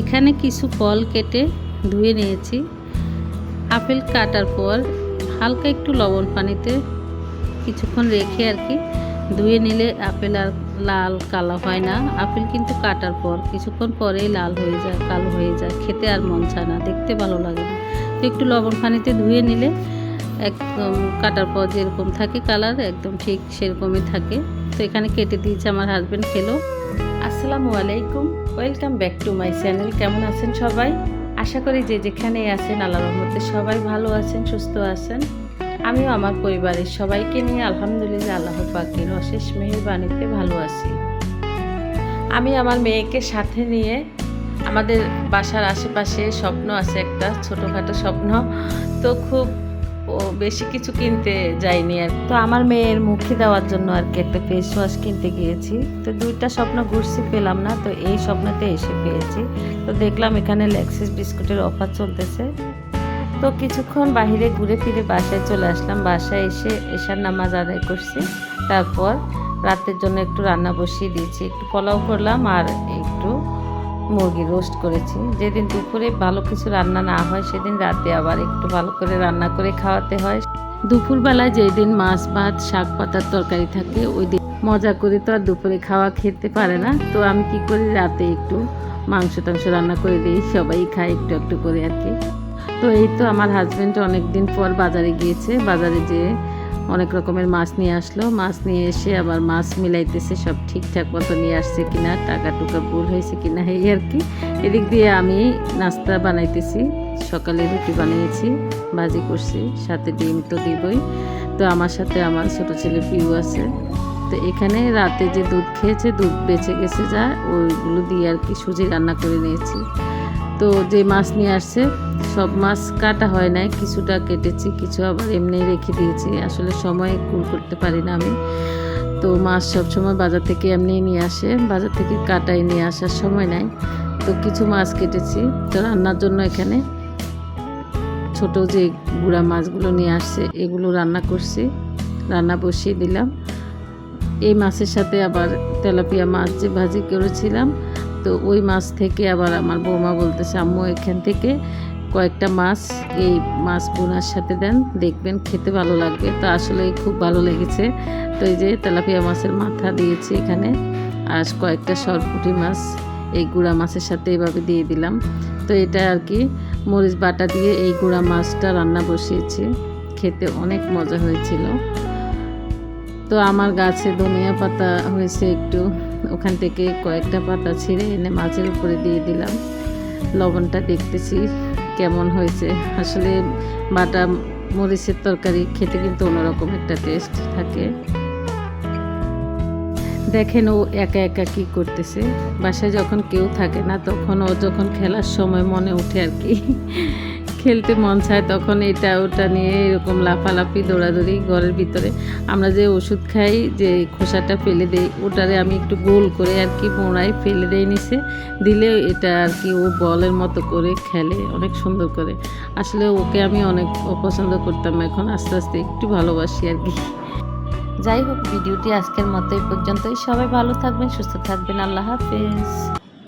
এখানে কিছু ফল কেটে ধুয়ে নিয়েছি। আপেল কাটার পর হালকা একটু লবণ পানিতে কিছুক্ষণ রেখে আর কি ধুয়ে নিলে আপেল আর লাল কালো হয় না। আপেল কিন্তু কাটার পর, কিছুক্ষণ পরেই লাল হয়ে যায়, কালো হয়ে যায়। খেতে আর মন চায় না, দেখতে ভালো লাগে না। তো একটু লবণ পানিতে ধুয়ে নিলে একদম কাটার পর যেরকম থাকে কালার, একদম ঠিক সেরকমই থাকে। তো এখানে কেটে দিয়েছে আমার হাজব্যান্ড খেলো। আসসালামু আলাইকুম welcome back to my channel কেমন আছেন সবাই? আশা করি যে যেখানে আছেন, আল্লাহ রহমতে সবাই ভালো আছেন, সুস্থ আছেন। আমিও আমার পরিবারের সবাইকে নিয়ে আলহামদুলিল্লাহ আল্লাহ পাকের অশেষ মেহেরবানিতে ভালো আছি। আমি আমার মেয়েকে সাথে নিয়ে আমাদের বাসার আশেপাশে স্বপ্ন আছে একটা, ছোটোখাটো স্বপ্ন। তো খুব ও বেশি কিছু কিনতে যাইনি আর তো আমার মেয়ের মুখে দেওয়ার জন্য আর কি একটা ফেস ওয়াশ কিনতে গিয়েছি। তো দুইটা স্বপ্ন ঘুরছি পেলাম না, তো এই স্বপ্নতে এসে পেয়েছি। তো দেখলাম এখানে লেক্সিস বিস্কুটের অফার চলতেছে। তো কিছুক্ষণ বাইরে ঘুরে ফিরে বাসায় চলে আসলাম। বাসায় এসে এশার নামাজ আদায় করছি। তারপর রাতের জন্য একটু রান্না বসিয়ে দিয়েছি। একটু পোলাও করলাম আর একটু মুরগি রোস্ট করেছি। যেদিন দুপুরে ভালো কিছু রান্না না হয়, সেদিন রাতে আবার একটু ভালো করে রান্না করে খাওয়াতে হয়। দুপুরবেলায় যেদিন মাছ, ভাত, শাক, পাতার তরকারি থাকে, ওই দিন মজা করে তো আর দুপুরে খাওয়া খেতে পারে না। তো আমি কি করি, রাতে একটু মাংস টাংস রান্না করে দিই, সবাই খায় একটু একটু করে আর কি। তো এই তো আমার হাজব্যান্ড অনেক দিন পর বাজারে গিয়েছে। বাজারে যেয়ে অনেক রকমের মাছ নিয়ে আসলো। মাছ নিয়ে এসে আবার মাছ মিলাইতেছে, সব ঠিকঠাক মতো নিয়ে আসছে কিনা, টাকা টুকা ভুল হয়েছে কিনা, এই আর কি। এদিক দিয়ে আমি নাস্তা বানাইতেছি, সকালে রুটি বানিয়েছি, ভাজি করছি, সাথে ডিম তো দিবই। তো আমার সাথে আমার ছোট ছেলে পিউ আছে। তো এখানে রাতে যে দুধ খেয়েছে, দুধ বেঁচে গেছে যা, ওইগুলো দিয়ে আর কি সুজি রান্না করে নিয়েছি। তো যে মাছ নিয়ে আসছে, সব মাছ কাটা হয় নাই, কিছুটা কেটেছি, কিছু আবার এমনি রেখে দিয়েছি। আসলে সময় কুল করতে পারি না আমি। তো মাছ সব সময় বাজার থেকে এমনি নিয়ে আসে, বাজার থেকে কাটাই নিয়ে আসার সময় নাই। তো কিছু মাছ কেটেছি, তো রান্নার জন্য এখানে ছোট যে গুঁড়া মাছগুলো নিয়ে আসছে, এগুলো রান্না করছি। রান্না বসিয়ে দিলাম। এই মাছের সাথে আবার তেলাপিয়া মাছ যে ভাজি করেছিলাম তো ওই মাছ থেকে আবার আমার বৌমা বলতেছে, আম্মু, এখান থেকে কয়েকটা মাছ, এই মাছ বোনার সাথে দেন, দেখবেন খেতে ভালো লাগবে। তো আসলে খুব ভালো লেগেছে। তো এই যে তেলাপিয়া মাছের মাথা দিয়েছি এখানে, আর কয়েকটা সরপুটি মাছ, এই গুঁড়া মাছের সাথে এভাবে দিয়ে দিলাম। তো এটা আর কি, মরিচ বাটা দিয়ে এই গুঁড়া মাছটা রান্না বসিয়েছি, খেতে অনেক মজা হয়েছিল। তো আমার গাছে ধনিয়া পাতা হয়েছে একটু। ওখান থেকে কয়েকটা পাতা ছিঁড়ে এনে মাছের উপরে দিয়ে দিলাম। লবণটা দেখতেছি কেমন হয়েছে। আসলে বাটা মরিচের তরকারি খেতে কিন্তু অন্যরকম একটা টেস্ট থাকে। দেখেন ও একা একা কি করতেছে। বাসায় যখন কেউ থাকে না, তখন ও যখন খেলার সময় মনে ওঠে আর কি। খেলতে মন চায়, তখন এটা ওটা নিয়ে এরকম লাফালাফি, দৌড়াদৌড়ি ঘরের ভিতরে। আমরা যে ওষুধ খাই, যে খোসাটা ফেলে দেই, ওটারে আমি একটু গোল করে আর কি মোড়াই ফেলে দেই নিচে। দিলে এটা আর কি ও বলের মতো করে খেলে, অনেক সুন্দর করে। আসলে ওকে আমি অনেক অপছন্দ করতাম এখন, আস্তে আস্তে একটু ভালোবাসি আর কি। যাই হোক, ভিডিওটি আজকের মতো এই পর্যন্তই। সবাই ভালো থাকবেন, সুস্থ থাকবেন। আল্লাহ হাফেজ।